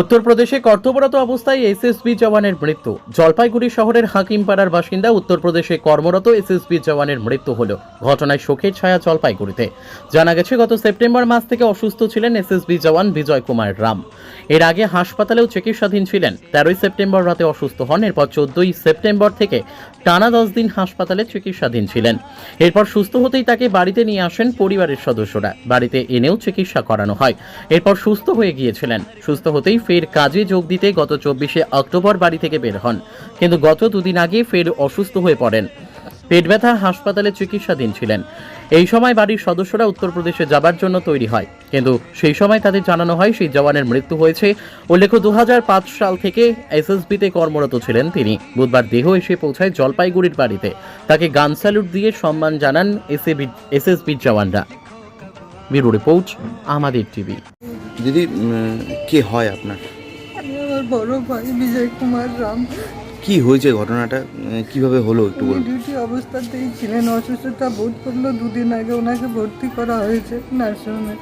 উত্তরপ্রদেশে কর্তব্যরত অবস্থায় এসএসবি জওয়ানের মৃত্যু। জলপাইগুড়ি শহরের হাকিমপাড়ার বাসিন্দা উত্তরপ্রদেশে কর্মরত এসএসবি জওয়ানের মৃত্যু হল। ঘটনায় শোকের ছায়া জলপাইগুড়িতে। জানা গেছে, গত সেপ্টেম্বর মাস থেকে অসুস্থ ছিলেন এসএসবি জওয়ান বিজয় কুমার রাম। এর আগে হাসপাতালেও চিকিৎসাধীন ছিলেন। তেরোই সেপ্টেম্বর রাতে অসুস্থ হন। এরপর চোদ্দই সেপ্টেম্বর থেকে টানা দশ দিন হাসপাতালে চিকিৎসাধীন ছিলেন। এরপর সুস্থ হতেই তাকে বাড়িতে নিয়ে আসেন পরিবারের সদস্যরা। বাড়িতে এনেও চিকিৎসা করানো হয়। এরপর সুস্থ হয়ে গিয়েছিলেন। সুস্থ হতেই ফের কাজে যোগ দিতে গত চব্বিশে অক্টোবর বাড়ি থেকে বের হন, কিন্তু গত দুদিন আগে ফের অসুস্থ হয়ে পড়েন। পেট ব্যথা, হাসপাতালে চিকিৎসাধীন ছিলেন। এই সময় বাড়ির সদস্যরা উত্তরপ্রদেশে যাবার জন্য তৈরি হয়, কিন্তু সেই সময় তাদের জানানো হয় সেই জওয়ানের মৃত্যু হয়েছে। উল্লেখ্য দু সাল থেকে এসএসবিতে কর্মরত ছিলেন তিনি। বুধবার দেহ এসে পৌঁছায় জলপাইগুড়ির বাড়িতে। তাকে গান স্যালুট দিয়ে সম্মান জানান এসএসবির জওয়ানরা। ব্যুরো রিপোর্ট, আমাদের টিভি। দিদি কে হয় আপনার? আমার বড় ভাই বিজয় কুমার রাম। কি হয়েছে ঘটনাটা? কীভাবে হলো একটু বলুন। ডিউটি অবস্থাতেই ছিলেন অসুস্থতা বোধ করল। দুদিন আগে ওনাকে ভর্তি করা হয়েছে নার্সিংহোমে।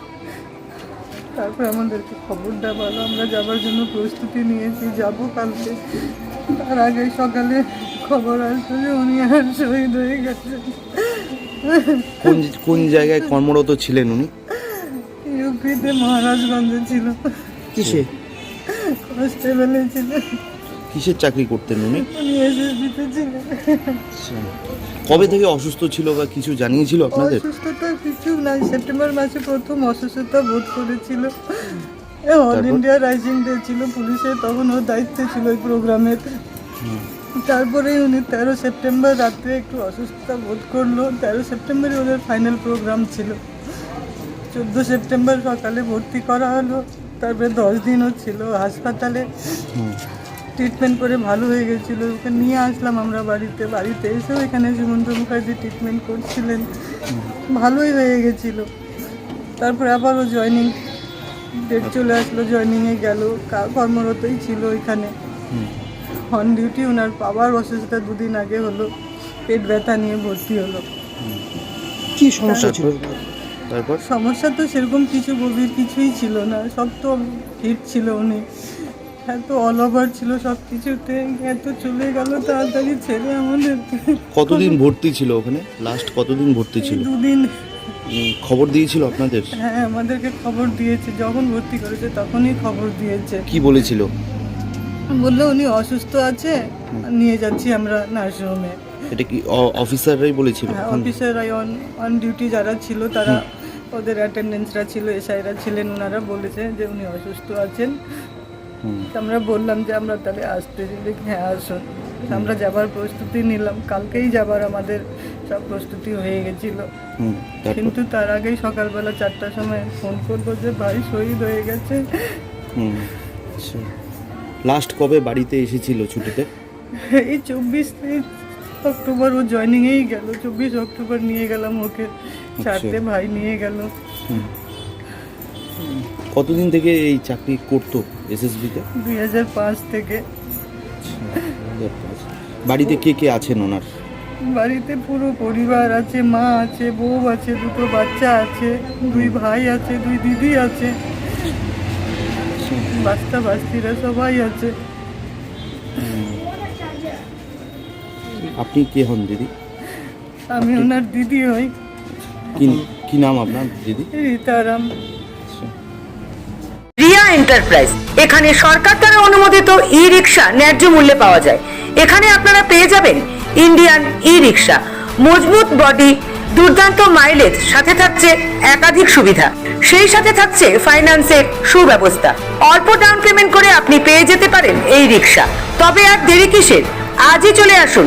তারপর আমাদেরকে খবর দেওয়া আমরা যাবার জন্য প্রস্তুতি নিয়েছি যাব কালকে। তার আগে সকালে খবর আসলো যে উনি আর শহীদ হয়ে গেছেন। কোন কোন জায়গায় কর্মরত ছিলেন উনি? ইউপিতে মহারাজগঞ্জে ছিল। কিসে? কনস্টেবলে ছিল। কিসের চাকরি করতেন উনি? উনি এসএসবিতে ছিলেন। কবে থেকে অসুস্থ ছিল বা কিছু জানিয়েছিল আপনাদের? অসুস্থতা কিছু নাই। সেপ্টেম্বর মাসে প্রথম অসুস্থতা বোধ করেছিল। অল ইন্ডিয়া রাইজিং ডে ছিল। পুলিশে তখন ওর দায়িত্বে ছিল ওই প্রোগ্রামের তারপরে উনি তেরো সেপ্টেম্বর রাত্রে একটু অসুস্থতা বোধ করল। তেরো সেপ্টেম্বরে ওদের ফাইনাল প্রোগ্রাম ছিল। চোদ্দ সেপ্টেম্বর সকালে ভর্তি করা হলো। তারপরে দশ দিনও ছিল হাসপাতালে। ট্রিটমেন্ট করে ভালো হয়ে গেছিল। ওকে নিয়ে আসলাম আমরা বাড়িতে। বাড়িতে এসেও এখানে সুমন্ত মুখার্জি ট্রিটমেন্ট করছিলেন। ভালোই হয়ে গেছিল। তারপরে আবারও জয়নিং ডেট চলে আসলো জয়নিংয়ে গেল। কর্মরতই ছিল এখানে। অন ডিউটি ওনার বাবার অসুস্থতা দুদিন আগে হলো। পেট ব্যথা নিয়ে ভর্তি হলো। কি সমস্যা ছিল? তারপর? সমস্যা তো সেরকম কিছু গভীর কিছুই ছিল না সব তো হিট ছিল উনি এত অল ওভার ছিল সব কিছুতে এত চলে গেল তাড়াতাড়ি ছেড়ে আমাদের। কতদিন ভর্তি ছিল ওখানে? লাস্ট কতদিন ভর্তি ছিল? দুদিন। খবর দিয়েছিল আপনাদের? হ্যাঁ আমাদেরকে খবর দিয়েছে যখন ভর্তি করেছে তখনই খবর দিয়েছে। কি বলেছিল? বলল উনি অসুস্থ আছে নিয়ে যাচ্ছি আমরা নার্সিংহোমে এটা কি অফিসাররাই বলেছিল? হ্যাঁ অফিসার অন অন ডিউটি যারা ছিল তারা ওদের অ্যাটেন্ডেন্সরা ছিল এসআইরা ছিলেন ওনারা বলেছে যে উনি অসুস্থ আছেন। আমরা বললাম যে আমরা তাহলে আসতে দিলে হ্যাঁ আসুন। আমরা যাবার প্রস্তুতি নিলাম। কালকেই যাবার আমাদের সব প্রস্তুতি হয়ে গেছিল। কিন্তু তার আগেই সকালবেলা চারটার সময় ফোন করব যে ভাই শহীদ হয়ে গেছে। আচ্ছা। লাস্ট কবে বাড়িতে এসেছিল ছুটিতে? এই চব্বিশ অক্টোবর ও জয়নিংয়েই গেল। চব্বিশ অক্টোবর নিয়ে গেলাম ওকে। চারটে ভাই নিয়ে গেল। কতদিন থেকে এই চাকরি করতো এসএসবিতে? দুই হাজার পাঁচ থেকে। বাড়িতে কে কে আছেন ওনার? বাড়িতে পুরো পরিবার আছে মা আছে বউ আছে দুটো বাচ্চা আছে দুই ভাই আছে দুই দিদি আছে। বাচ্চা বাস্তিরা সবাই আছে। আপনি কে হন দিদি? আমি ওনার দিদি হই। কি কি নাম আপনার দিদি? রীতারাম। রিয়া এন্টারপ্রাইজ। এখানে সরকার দ্বারা অনুমোদিত ই রিক্সা ন্যায্য মূল্যে পাওয়া যায়। এখানে আপনারা পেয়ে যাবেন ইন্ডিয়ান ই রিক্সা মজবুত বডি দুর্দান্ত মাইলেজ সাথে থাকছে একাধিক সুবিধা। সেই সাথে থাকছে ফাইন্যান্সের সুব্যবস্থা। অল্প ডাউন পেমেন্ট করে আপনি পেয়ে যেতে পারেন এই রিক্সা। তবে আর দেরি কিসের? আজই চলে আসুন